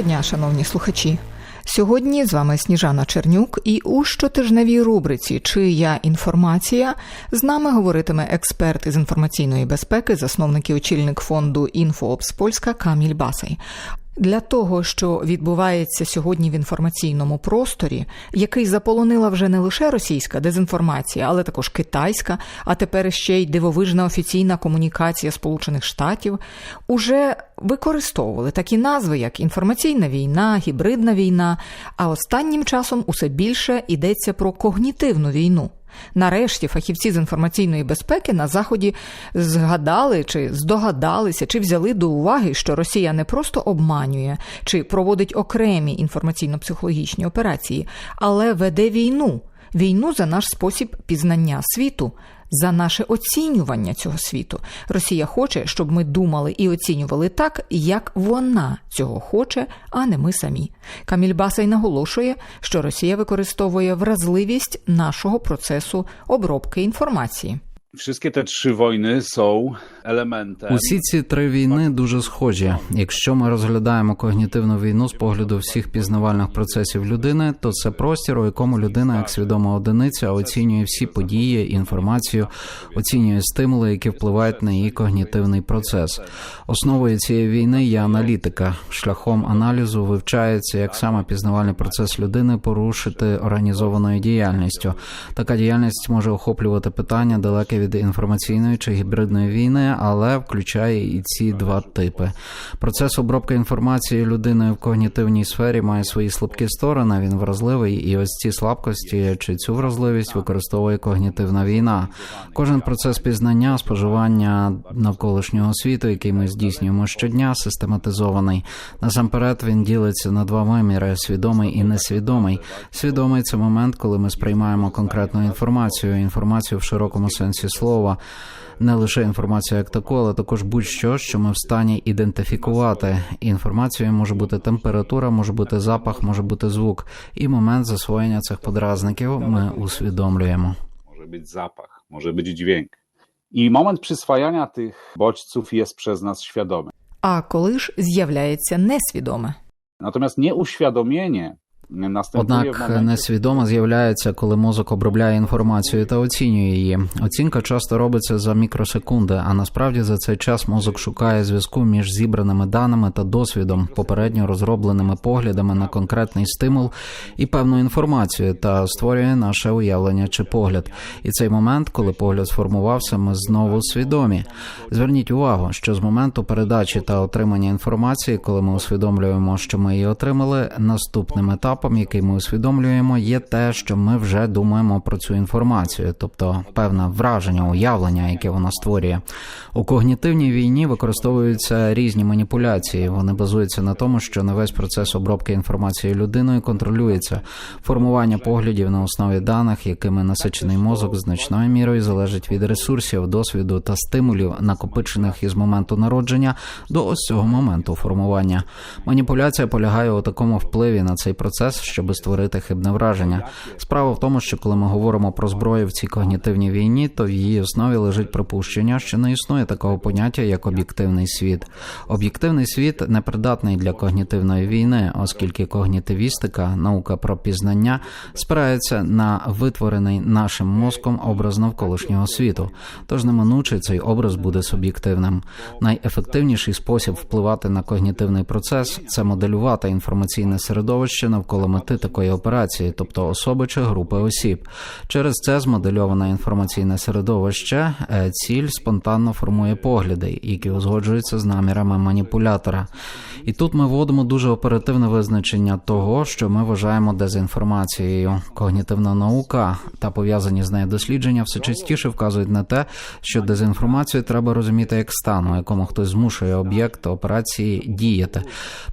Доброго дня, шановні слухачі. Сьогодні з вами Сніжана Чернюк, і у щотижневій рубриці Чия інформація з нами говоритиме експерт із інформаційної безпеки, засновник і очільник фонду «Інфоопс Польська Каміль Басай. Для того, що відбувається сьогодні в інформаційному просторі, який заполонила вже не лише російська дезінформація, але також китайська, а тепер ще й дивовижна офіційна комунікація Сполучених Штатів, уже використовували такі назви, як інформаційна війна, гібридна війна. А останнім часом усе більше йдеться про когнітивну війну. Нарешті фахівці з інформаційної безпеки на заході згадали чи здогадалися, чи взяли до уваги, що Росія не просто обманює чи проводить окремі інформаційно-психологічні операції, але веде війну. Війну за наш спосіб пізнання світу, за наше оцінювання цього світу. Росія хоче, щоб ми думали і оцінювали так, як вона цього хоче, а не ми самі. Каміль Басай наголошує, що Росія використовує вразливість нашого процесу обробки інформації. Усі ці три війни дуже схожі. Якщо ми розглядаємо когнітивну війну з погляду всіх пізнавальних процесів людини, то це простір, у якому людина, як свідома одиниця, оцінює всі події, інформацію, оцінює стимули, які впливають на її когнітивний процес. Основою цієї війни є аналітика. Шляхом аналізу вивчається, як саме пізнавальний процес людини порушити організованою діяльністю. Така діяльність може охоплювати питання далеке від інформаційної чи гібридної війни, але включає і ці два типи. Процес обробки інформації людиною в когнітивній сфері має свої слабкі сторони. Він вразливий, і ось ці слабкості чи цю вразливість використовує когнітивна війна. Кожен процес пізнання, споживання навколишнього світу, який ми здійснюємо щодня, систематизований. Насамперед він ділиться на два виміри: свідомий і несвідомий. Свідомий це момент, коли ми сприймаємо конкретну інформацію, інформацію в широкому сенсі слова. Не лише інформацію як таку, але також будь-що, що ми в стані ідентифікувати. Інформацією може бути температура, може бути запах, може бути звук. І момент засвоєння цих подразників ми усвідомлюємо. Może być zapach, może być dźwięk. I moment przyswajania tych bodźców jest przez nas świadomy. А коли ж з'являється несвідоме? Natomiast nieuświadomienie w Однак несвідомо з'являється, коли мозок обробляє інформацію та оцінює її. Оцінка часто робиться за мікросекунди, а насправді за цей час мозок шукає зв'язку між зібраними даними та досвідом, попередньо розробленими поглядами на конкретний стимул і певну інформацію, та створює наше уявлення чи погляд. І цей момент, коли погляд сформувався, ми знову свідомі. Зверніть увагу, що з моменту передачі та отримання інформації, коли ми усвідомлюємо, що ми її отримали, наступним етапом, який ми усвідомлюємо, є те, що ми вже думаємо про цю інформацію, тобто певне враження, уявлення, яке вона створює. У когнітивній війні використовуються різні маніпуляції. Вони базуються на тому, що не весь процес обробки інформації людиною контролюється. Формування поглядів на основі даних, якими насичений мозок значною мірою залежить від ресурсів, досвіду та стимулів, накопичених із моменту народження до ось цього моменту формування. Маніпуляція полягає у такому впливі на цей процес, щоб створити хибне враження. Справа в тому, що коли ми говоримо про зброю в цій когнітивній війні, то в її основі лежить припущення, що не існує такого поняття, як об'єктивний світ. Об'єктивний світ непридатний для когнітивної війни, оскільки когнітивістика, наука про пізнання, спирається на витворений нашим мозком образ навколишнього світу. Тож неминуче цей образ буде суб'єктивним. Найефективніший спосіб впливати на когнітивний процес це моделювати інформаційне середовище навколо мети такої операції, тобто особи чи групи осіб. Через це змодельоване інформаційне середовище е, ціль спонтанно формує погляди, які узгоджуються з намірами маніпулятора. І тут ми вводимо дуже оперативне визначення того, що ми вважаємо дезінформацією. Когнітивна наука та пов'язані з нею дослідження все частіше вказують на те, що дезінформацію треба розуміти як стан, у якому хтось змушує об'єкт операції діяти,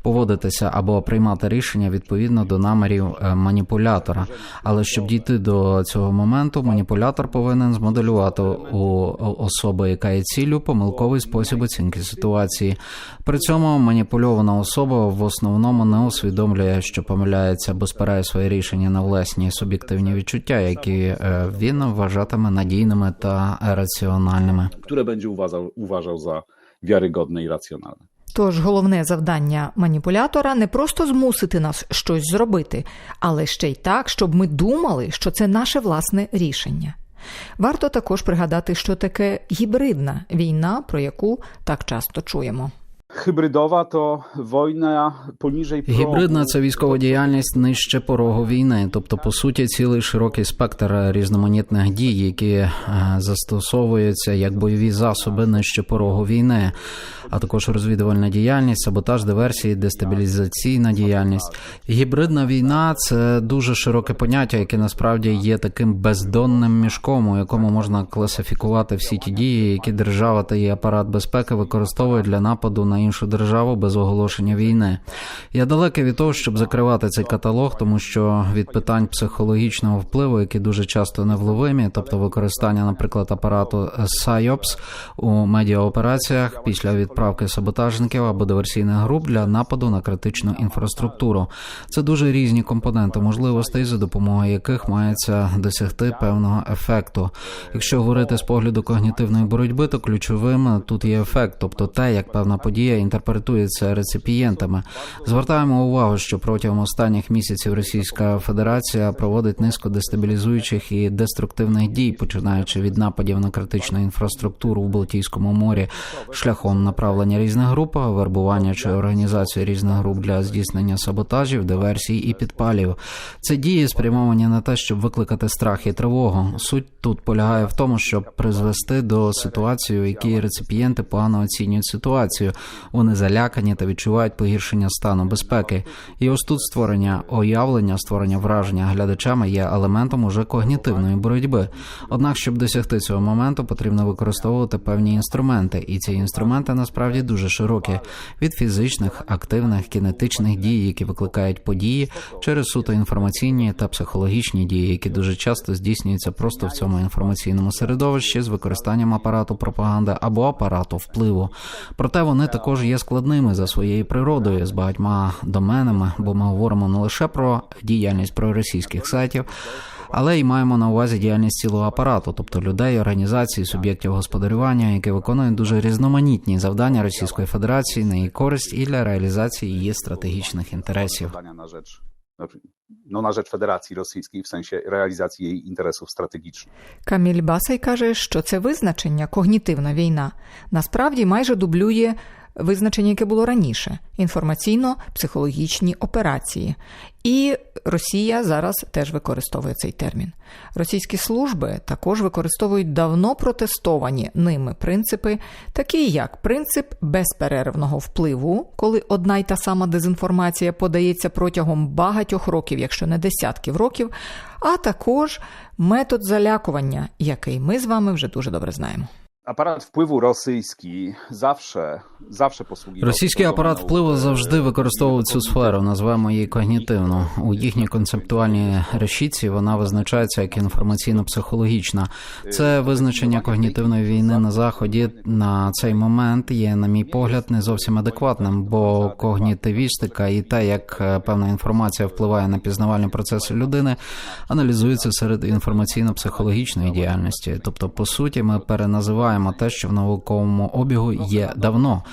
поводитися або приймати рішення відповідно до намірів е, маніпулятора. Але щоб дійти до цього моменту, маніпулятор повинен змоделювати у особи, яка є ціллю, помилковий спосіб оцінки ситуації. При цьому маніпульована особа в основному не усвідомлює, що помиляється, бо спирає своє рішення на власні суб'єктивні відчуття, які е, він вважатиме надійними та раціональними. które będzie uważał, uważał za wiarygodne i racjonalne. Тож головне завдання маніпулятора не просто змусити нас щось зробити, але ще й так, щоб ми думали, що це наше власне рішення. Варто також пригадати, що таке гібридна війна, про яку так часто чуємо. To wojna poniżej progu. Гібридна це військова діяльність нижче порогу війни, тобто по суті цілий широкий спектр різноманітних дій, які е, застосовуються як бойові засоби нижче порогу війни, а також розвідувальна діяльність, саботаж, диверсії, дестабілізаційна діяльність. Гібридна війна це дуже широке поняття, яке насправді є таким бездонним мішком, у якому можна класифікувати всі ті дії, які держава та її апарат безпеки використовують для нападу на іншу державу без оголошення війни. Я далекий від того, щоб закривати цей каталог, тому що від питань психологічного впливу, які дуже часто невловимі, тобто використання, наприклад, апарату SIOPS у медіаопераціях після відправки саботажників або диверсійних груп для нападу на критичну інфраструктуру. Це дуже різні компоненти можливостей, за допомогою яких мається досягти певного ефекту. Якщо говорити з погляду когнітивної боротьби, то ключовим тут є ефект, тобто те, як певна подія інтерпретується реципієнтами. Звертаємо увагу, що протягом останніх місяців Російська Федерація проводить низку дестабілізуючих і деструктивних дій, починаючи від нападів на критичну інфраструктуру в Балтійському морі, шляхом направлення різних груп, вербування чи організації різних груп для здійснення саботажів, диверсій і підпалів. Це дії спрямовані на те, щоб викликати страх і тривогу. Суть тут полягає в тому, щоб призвести до ситуації, у якій реципієнти погано оцінюють ситуацію. Вони залякані та відчувають погіршення стану безпеки. І ось тут створення уявлення, створення враження глядачами є елементом уже когнітивної боротьби. Однак, щоб досягти цього моменту, потрібно використовувати певні інструменти, і ці інструменти насправді дуже широкі: від фізичних, активних, кінетичних дій, які викликають події, через суто інформаційні та психологічні дії, які дуже часто здійснюються просто в цьому інформаційному середовищі з використанням апарату пропаганди або апарату впливу. Проте вони також є складними за своєю природою з багатьма доменами, бо ми говоримо не лише про діяльність проросійських сайтів. Але й маємо на увазі діяльність цілого апарату, тобто людей, організацій, суб'єктів господарювання, які виконують дуже різноманітні завдання Російської Федерації на її користь і для реалізації її стратегічних інтересів. No na rzecz Federacji Rosyjskiej w sensie realizacji jej interesów strategicznych. Каміль Басай каже, що це визначення когнітивна війна насправді майже дублює визначення, яке було раніше інформаційно-психологічні операції. І Росія зараз теж використовує цей термін. Російські служби також використовують давно протестовані ними принципи, такі як принцип безперервного впливу, коли одна й та сама дезінформація подається протягом багатьох років, якщо не десятків років, а також метод залякування, який ми з вами вже дуже добре знаємо. Aparat wpływu rosyjski zawsze, zawsze posługiwał Російський апарат впливу завжди використовував цю сферу, назвемо її когнітивно. У їхній концептуальній решітці вона визначається як інформаційно-психологічна. Це визначення когнітивної війни на заході на цей момент є, на мій погляд, не зовсім адекватним, бо когнітивістика і те, як е, певна інформація впливає на пізнавальні процеси людини, аналізується серед інформаційно-психологічної діяльності. Тобто, по суті, ми переназиваємо те, що в науковому обігу є давно.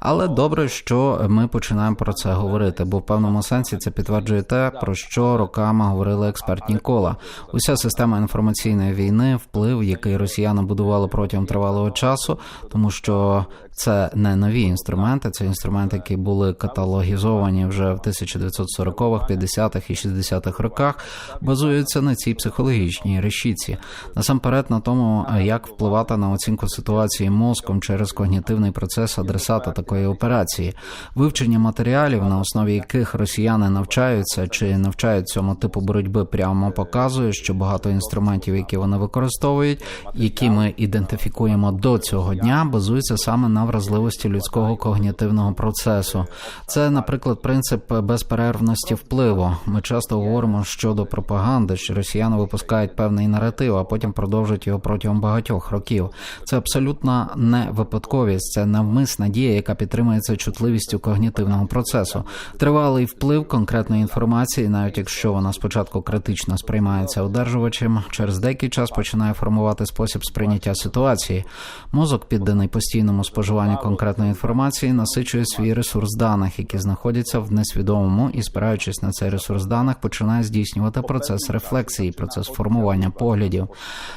Але добре, що ми починаємо про це говорити, бо в певному сенсі це підтверджує те, про що роками говорили експертні кола. Уся система інформаційної війни, вплив, який росіяни будували протягом тривалого часу, тому що це не нові інструменти, це інструменти, які були каталогізовані вже в 1940-х, 50-х і 60-х роках, базуються на цій психологічній решіці. Насамперед на тому, як впливати на оцінку ситуації мозком через когнітивний процес адресата такої операції, вивчення матеріалів, на основі яких росіяни навчаються чи навчають цьому типу боротьби, прямо показує, що багато інструментів, які вони використовують, які ми ідентифікуємо до цього дня, базуються саме на вразливості людського когнітивного процесу. Це, наприклад, принцип безперервності впливу. Ми часто говоримо щодо пропаганди, що росіяни випускають певний наратив, а потім продовжують його протягом багатьох років. Це абсолютно не випадковість, це навмисна дія, яка підтримується чутливістю когнітивного процесу. Тривалий вплив конкретної інформації, навіть якщо вона спочатку критично сприймається одержувачем, через деякий час починає формувати спосіб сприйняття ситуації. Мозок, підданий постійному споживанню конкретної інформації, насичує свій ресурс даних, які знаходяться в несвідомому, і спираючись на цей ресурс даних, починає здійснювати процес рефлексії, процес формування поглядів.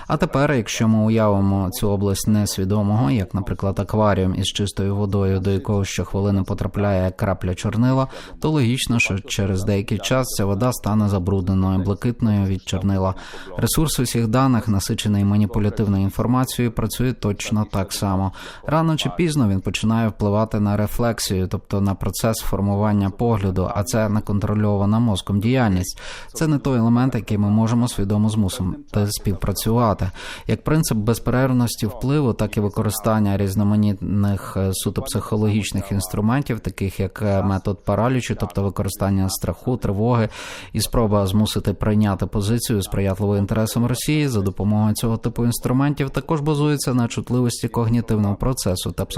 А тепер, якщо ми уявимо цю область несвідомого, як, наприклад, акваріум із чистою водою, до якого щохвилини потрапляє крапля чорнила, то логічно, що через деякий час ця вода стане забрудненою, блакитною від чорнила. Ресурс усіх даних, насичений маніпулятивною інформацією, працює точно так само. Рано чи пізно він починає впливати на рефлексію, тобто на процес формування погляду, а це неконтрольована мозком діяльність. Це не той елемент, який ми можемо свідомо змусити співпрацювати. Як принцип безперервності впливу, так і використання різноманітних е, суто психологічних інструментів, таких як е, метод паралічу, тобто використання страху, тривоги і спроба змусити прийняти позицію сприятливу інтересам Росії за допомогою цього типу інструментів, також базується на чутливості когнітивного процесу та психології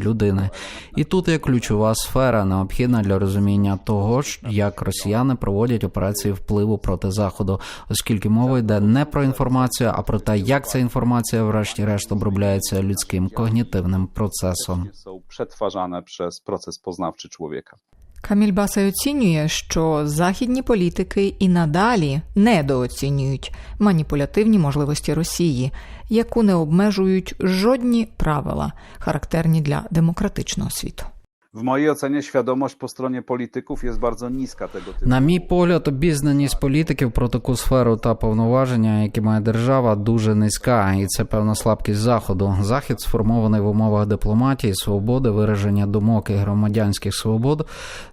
людини. І тут є ключова сфера, необхідна для розуміння того, як росіяни проводять операції впливу проти заходу, оскільки мова йде не про інформацію, а про те, як ця інформація, врешті-решт, обробляється людським когнітивним процесом. Przetwarzane przez proces poznawczy człowieka. Каміль Басай оцінює, що західні політики і надалі недооцінюють маніпулятивні можливості Росії, яку не обмежують жодні правила, характерні для демократичного світу. W mojej ocenie świadomość po stronie polityków jest bardzo niska tego typu. На мій погляд, обізнаність політиків про таку сферу та повноваження, які має держава, дуже низька, і це певна слабкість заходу. Захід сформований в умовах дипломатії, свободи, вираження думок і громадянських свобод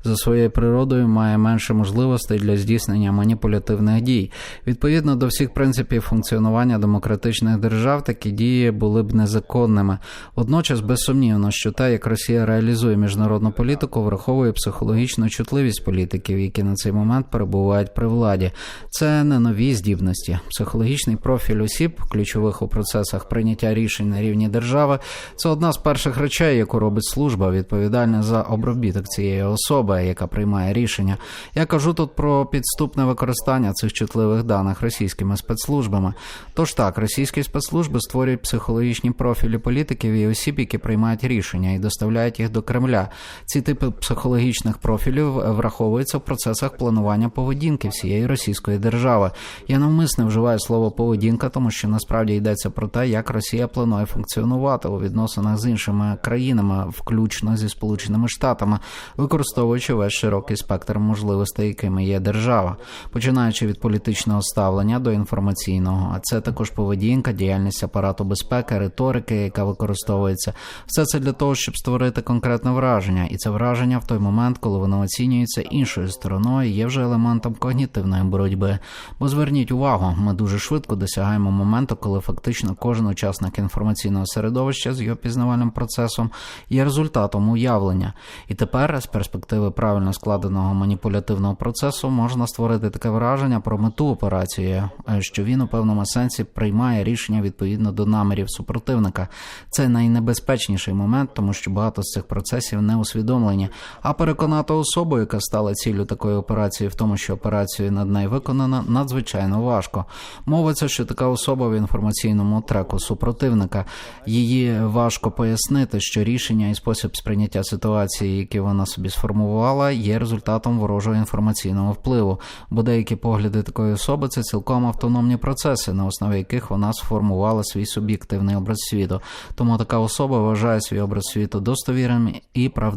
за своєю природою має менше можливостей для здійснення маніпулятивних дій. Відповідно до всіх принципів функціонування демократичних держав, такі дії були б незаконними. Водночас, безсумнівно, що те, як Росія реалізує міжнародну політику, враховує психологічну чутливість політиків, які на цей момент перебувають при владі. Це не нові здібності. Психологічний профіль осіб, ключових у процесах прийняття рішень на рівні держави, це одна з перших речей, яку робить служба, відповідальна за обробіток цієї особи, яка приймає рішення. Я кажу тут про підступне використання цих чутливих даних російськими спецслужбами. Тож так, російські спецслужби створюють психологічні профілі політиків і осіб, які приймають рішення і доставляють їх до Кремля. Ці типи психологічних профілів враховуються в процесах планування поведінки всієї російської держави. Я навмисне вживаю слово поведінка, тому що насправді йдеться про те, як Росія планує функціонувати у відносинах з іншими країнами, включно зі Сполученими Штатами, використовуючи весь широкий спектр можливостей, якими є держава, починаючи від політичного ставлення до інформаційного. А це також поведінка, діяльність апарату безпеки, риторики, яка використовується. Все це для того, щоб створити конкретне враження, і це враження в той момент, коли воно оцінюється іншою стороною, є вже елементом когнітивної боротьби. Бо зверніть увагу, ми дуже швидко досягаємо моменту, коли фактично кожен учасник інформаційного середовища з його пізнавальним процесом є результатом уявлення. І тепер, з перспективи правильно складеного маніпулятивного процесу, можна створити таке враження про мету операції, е, що він у певному сенсі приймає рішення відповідно до намірів супротивника. Це найнебезпечніший момент, тому що багато з цих процесів не усвідомлені. А переконати особу, яка стала ціллю такої операції, в тому, що операцію над нею виконана, надзвичайно важко. Мовиться, що така особа в інформаційному треку супротивника. Її важко пояснити, що рішення і спосіб сприйняття ситуації, які вона собі сформувала, є результатом ворожого інформаційного впливу. Бо деякі погляди такої особи це цілком автономні процеси, на основі яких вона сформувала свій суб'єктивний образ світу. Тому така особа вважає свій образ світу достовірним і правдивим.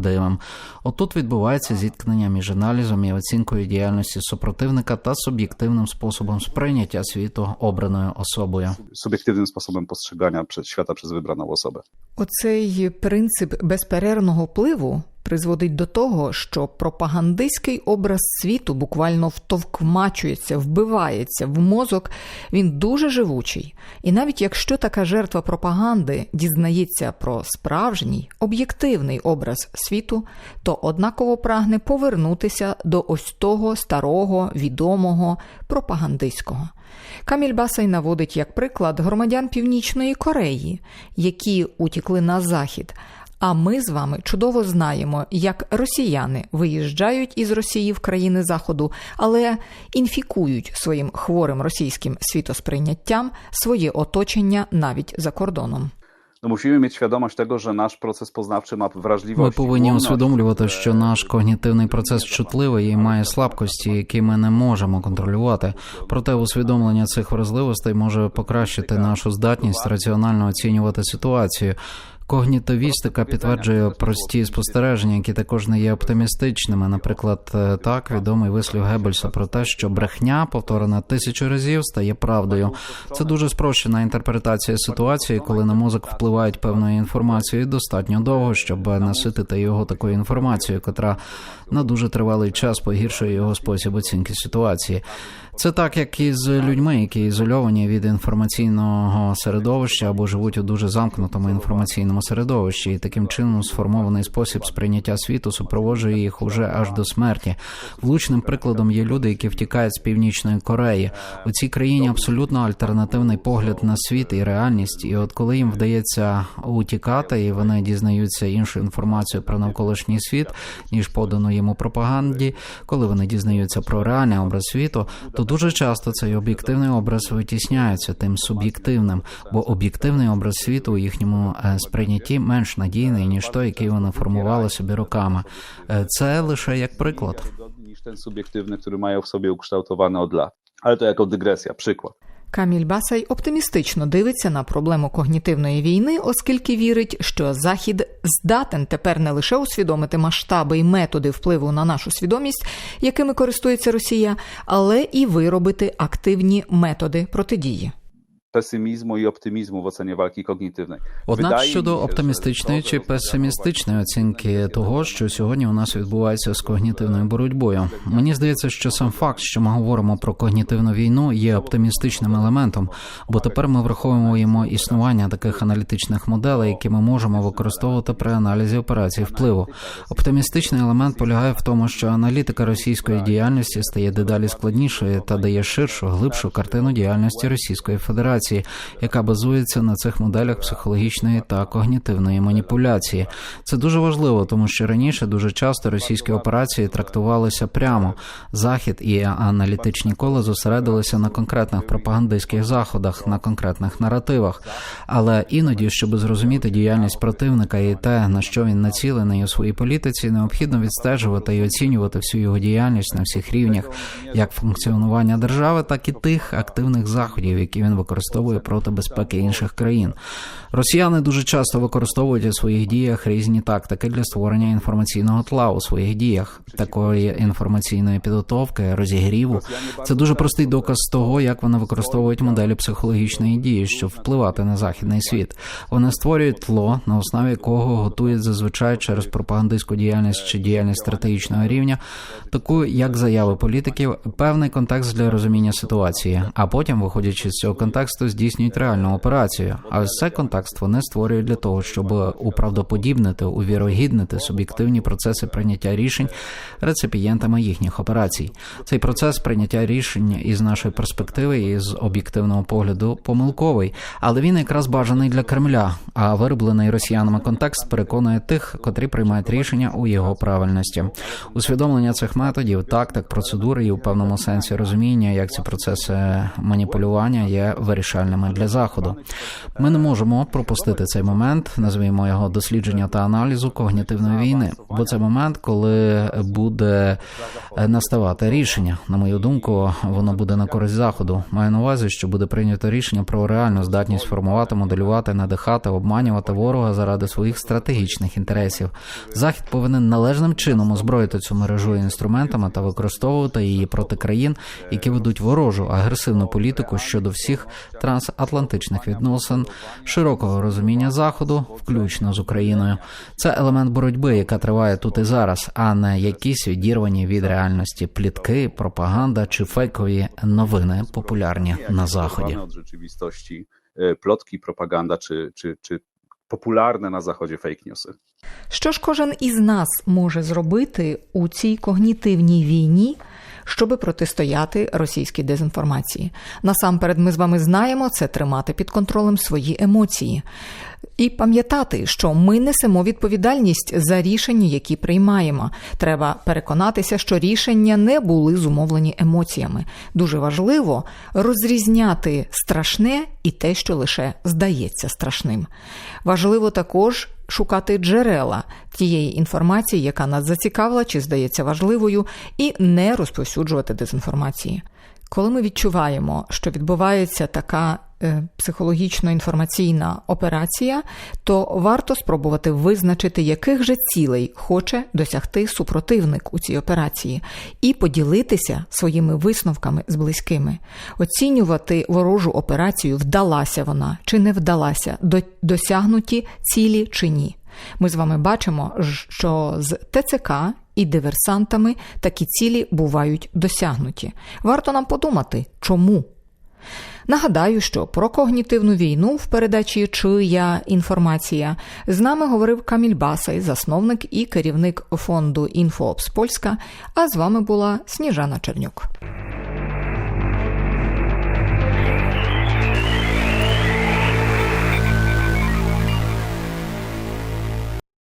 Отут відбувається зіткнення між аналізом і оцінкою діяльності супротивника та суб'єктивним способом сприйняття світу обраною особою. Суб'єктивним способом postrzegania світа через вибрану wybraną. Оцей принцип безперервного впливу призводить до того, що пропагандистський образ світу буквально втовкмачується, вбивається в мозок. Він дуже живучий. І навіть якщо така жертва пропаганди дізнається про справжній об'єктивний образ світу, то однаково прагне повернутися до ось того старого, відомого пропагандистського. Каміль Басай наводить як приклад громадян Північної Кореї, які утікли на захід. А ми з вами чудово знаємо, як росіяни виїжджають із Росії в країни Заходу, але інфікують своїм хворим російським світосприйняттям своє оточення навіть за кордоном. No musimy mieć świadomość tego, że nasz proces poznawczy ma. Ми повинні усвідомлювати, що наш когнітивний процес чутливий і має слабкості, які ми не можемо контролювати. Проте усвідомлення цих вразливостей може покращити нашу здатність раціонально оцінювати ситуацію. Когнітивістика підтверджує прості спостереження, які також не є оптимістичними. Наприклад, е, так відомий вислів Геббельса про те, що брехня, повторена тисячу разів, стає правдою. Це дуже спрощена інтерпретація ситуації, коли на мозок впливають певною інформацією достатньо довго, щоб наситити його такою інформацією, котра на дуже тривалий час погіршує його спосіб оцінки ситуації. Це так, як і з людьми, які ізольовані від інформаційного середовища або живуть у дуже замкнутому інформаційному середовищі, і таким чином сформований спосіб сприйняття світу супроводжує їх уже аж до смерті. Влучним прикладом є люди, які втікають з північної Кореї. У цій країні абсолютно альтернативний погляд на світ і реальність. І от коли їм вдається утікати, і вони дізнаються іншу інформацію про навколишній світ, ніж подано їм у пропаганді, коли вони дізнаються про реальний образ світу, то дуже часто цей об'єктивний образ витісняється тим суб'єктивним, бо об'єктивний образ світу у їхньому е, сприйнятті менш надійний ніж той, який вони формували собі роками. Е, Це лише як приклад. Ніж ten subiektywny, który mają w sobie ukształtowany od Але то як dygresja, przykład. Каміль Басай оптимістично дивиться на проблему когнітивної війни, оскільки вірить, що Захід здатен тепер не лише усвідомити масштаби і методи впливу на нашу свідомість, якими користується Росія, але і виробити активні методи протидії. Pesymizmu i optymizmu w ocenie walki kognitywnej. Однак mi щодо оптимістичної чи песимістичної оцінки того, що сьогодні у нас відбувається з когнітивною боротьбою, мені здається, що сам факт, що ми говоримо про когнітивну війну, є оптимістичним елементом, бо тепер ми враховуємо існування таких аналітичних моделей, які ми можемо використовувати при аналізі операцій впливу. Оптимістичний елемент полягає в тому, що аналітика російської діяльності стає дедалі складнішою та дає ширшу, глибшу картину діяльності Російської Федерації, яка базується на цих моделях психологічної та когнітивної маніпуляції. Це дуже важливо, тому що раніше дуже часто російські операції трактувалися прямо. Захід і аналітичні кола зосередилися на конкретних пропагандистських заходах, на конкретних наративах. Але іноді, щоб зрозуміти діяльність противника і те, на що він націлений у своїй політиці, необхідно відстежувати і оцінювати всю його діяльність на всіх рівнях, як функціонування держави, так і тих активних заходів, які він використовує проти безпеки інших країн. Росіяни дуже часто використовують у своїх діях різні тактики для створення інформаційного тла у своїх діях, такої інформаційної підготовки, розігріву. Це дуже простий доказ того, як вони використовують моделі психологічної дії, щоб впливати на західний світ. Вони створюють тло, на основі якого готують зазвичай через пропагандистську діяльність чи діяльність стратегічного рівня, таку як заяви політиків, певний контекст для розуміння ситуації, а потім, виходячи з цього контексту, здійснюють реальну операцію. А цей контекст вони створюють для того, щоб управдоподібнити, увірогіднити суб'єктивні процеси прийняття рішень реципієнтами їхніх операцій. Цей процес прийняття рішень із нашої перспективи і з об'єктивного погляду помилковий, але він якраз бажаний для Кремля. А вироблений росіянами контекст переконує тих, котрі приймають рішення у його правильності. Усвідомлення цих методів, тактик, процедури і у певному сенсі розуміння, як ці процеси маніпулювання є вирішальними для заходу. Ми не можемо пропустити цей момент, назвімо його дослідження та аналізу когнітивної війни, бо це момент, коли буде е, наставати рішення. На мою думку, воно буде на користь заходу. Маю на увазі, що буде прийнято рішення про реальну здатність формувати, моделювати, надихати, обманювати ворога заради своїх стратегічних інтересів. Захід повинен належним чином озброїти цю мережу інструментами та використовувати її проти країн, які ведуть ворожу агресивну політику щодо всіх трансатлантичних відносин, широкого розуміння заходу, включно з Україною. Це елемент боротьби, яка триває тут і зараз, а не якісь відірвані від реальності плітки, пропаганда чи фейкові новини, популярні на заході. Propaganda czy, czy, czy popularne na zachodzie fake newsy. Що ж кожен із нас може зробити у цій когнітивній війні, щоби протистояти російській дезінформації? Насамперед, ми з вами знаємо це тримати під контролем свої емоції. І пам'ятати, що ми несемо відповідальність за рішення, які приймаємо. Треба переконатися, що рішення не були зумовлені емоціями. Дуже важливо розрізняти страшне і те, що лише здається страшним. Важливо також шукати джерела тієї інформації, яка нас зацікавила чи здається важливою, і не розповсюджувати дезінформації. Коли ми відчуваємо, що відбувається така психологічно-інформаційна операція, то варто спробувати визначити, яких же цілей хоче досягти супротивник у цій операції, і поділитися своїми висновками з близькими, оцінювати ворожу операцію, вдалася вона чи не вдалася, досягнуті цілі чи ні. Ми з вами бачимо, що з ТЦК і диверсантами такі цілі бувають досягнуті. Варто нам подумати, чому. Нагадаю, що про когнітивну війну в передачі Чия інформація з нами говорив Каміль Басай, засновник і керівник фонду «Інфоопс Польська. А з вами була Сніжана Чернюк.